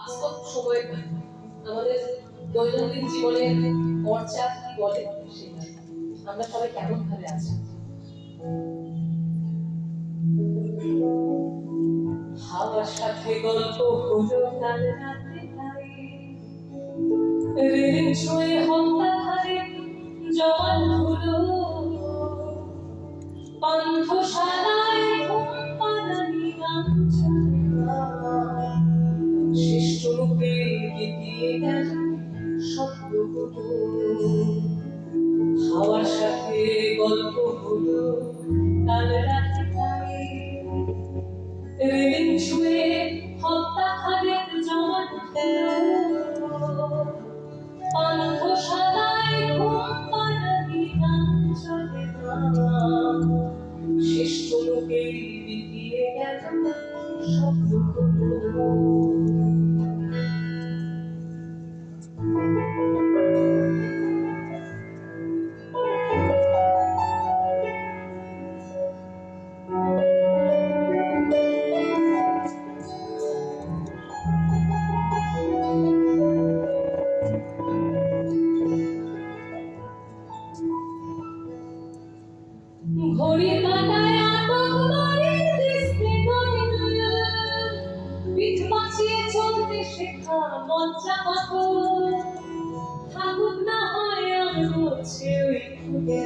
বাস্তব সময় আমাদের দৈনন্দিন জীবনের চর্চা কি বলে আমরা সবাই কেমন ভাবে আছি? হাওয়ার সাথে গল্প হলো কাল রাতে পান্থশালায় গিয়ে গেল শব্দগুলো হাওয়ার সাথে গল্প হলো, কাল রাতে তাই রেলিং ছুঁয়ে হত্যা খাবেন জমান পান্থশালায় ঘুম পাড়ানি গান চলে না। শিষ্ট লোকে গেল শব্দগুলো ঘড়ি কাটায় আটক বাড়ির দৃষ্টি। পিঠ বাঁচিয়ে চলতে শেখা লজ্জা কত। থাকুক না হয় আর বলছে ওই মতো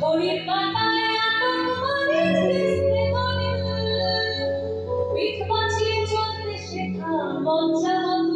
ঘড়ির মতো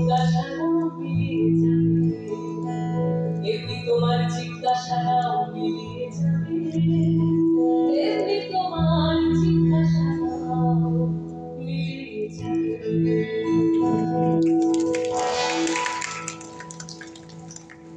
তোমার না মিলিয়ে যাবে এমনি তোমার জিজ্ঞাসা যাবে